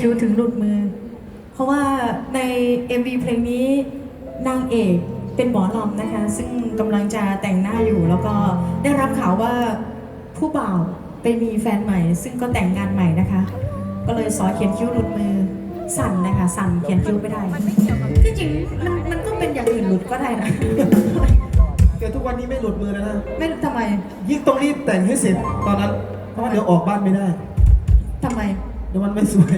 คิวถึงหลุดมือ เพราะว่าใน MV เพลงนี้นางเอกเป็นหมอลำนะคะ ซึ่งกำลังจะแต่งหน้าอยู่ แล้วก็ได้รับข่าวว่าผู้บ่าวไปมีแฟนใหม่ ซึ่งก็แต่งงานใหม่นะคะ ก็เลยสอเขียนคิ้วหลุดมือสั่นนะคะ สั่นเขียนคิ้วไม่ได้ที่จริงมันมันก็เป็นอย่างอื่นหลุดก็ได้นะแต่ทุกวันนี้ไม่หลุดมือแล้วนะ ไม่ทำไม ยิ่งต้องรีบแต่งให้เสร็จตอนนั้น เพราะว่าเดี๋ยวออกบ้านไม่ได้ทำไม เดี๋ยวมันไม่สวย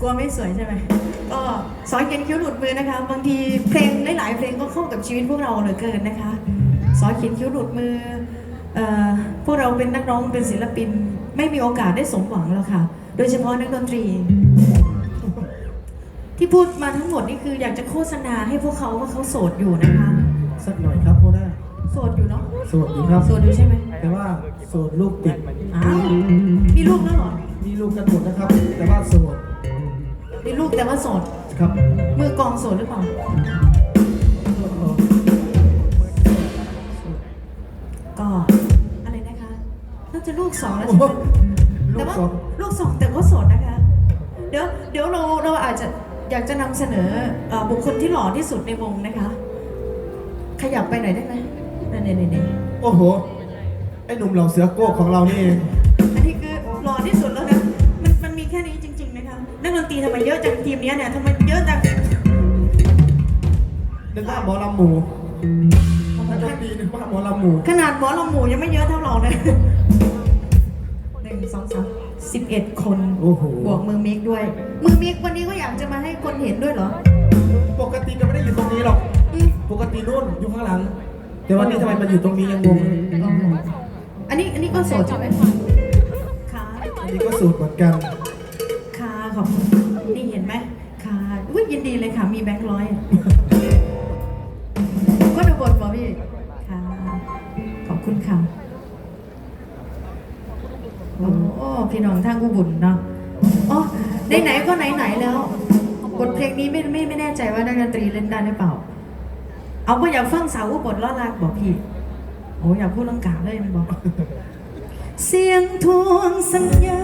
กลัวไม่สวยใช่ไหมก็สอนเขียนคิ้วหลุดมือนะคะ บางทีเพลงหลายๆเพลงก็เข้ากับชีวิตพวกเราเหลือเกินนะคะ สอนเขียนคิ้วหลุดมือเอ่อพวกเราเป็นนักร้องเป็นศิลปิน ไม่มีโอกาสได้สมหวังแล้วค่ะ โดยเฉพาะนักดนตรี ที่พูดมาทั้งหมดนี่คืออยากจะโฆษณาให้พวกเขาว่าเขาโสดอยู่นะคะ สักหน่อยครับพ่อหน้าโสดอยู่เนาะโสดอยู่ครับ โสดอยู่ใช่ไหมแต่ว่าโสดลูกติดอ้าวมีลูกแล้วเหรอ มีลูกกันหมดนะครับ แต่ว่าโสดมีลูกแต่ว่าโสดครับมือกลองโสดหรือเปล่าก็อะไรนะคะน่าจะลูกสองแล้วโอ้ใช่โหไหมลูแต่กว่าสองลูกสองแต่ก็โสดนะคะ เดี๋ยวเดี๋ยวเราเราอาจจะอยากจะนำเสนอเอ่อบุคคลที่หล่อที่สุดในวงนะคะ ขยับไปหน่อยได้ไหมนี่นี่นี่นี่โอ้โห ไอ้หนุ่มเหล่าเสือโก้ของเรานี่เอง ดนตรีทำไมเยอะจังทีมเนี้ยเนี่ยทำไมเยอะจังนึกว่าหมอลำหมูนักดนตรีนึกว่าหมอลำหมูขนาดหมอลำหมูยังไม่เยอะเท่าเราเลยหนึ่งสองสามสิบเอ็ดคนโอ้โหบวกมือมิกด้วย มือมิกวันนี้ก็อยากจะมาให้คนเห็นด้วยเหรอ ปกติก็ไม่ได้อยู่ตรงนี้หรอก อืม ปกตินู่นอยู่ข้างหลัง แต่วันนี้ทำไมมันอยู่ตรงนี้ยังงงอ๋ออันนี้อันนี้ก็โสดใช่ไหมค่ะอันนี้ก็สูตรเหมือนกันค่ะ ขอบคุณนี่เห็นไหมค่ะอุ้ยยินดีเลยค่ะ มีแบงค์ร้อยอะก็ดูบทบอกพี่ค่ะ ขอบคุณค่ะโอ้พี่น้องทางกูบุญเนาะอ๋อไหนๆก็ไหนๆแล้วบทเพลงนี้ไม่ไม่ไม่แน่ใจว่านักดนตรีเล่นได้หรือเปล่า เอาก็อยากฟังสาวอุบลล้อลากบอกพี่โอ้อยากพูดลังกาเลยมันบอก เสียงทวงสัญญา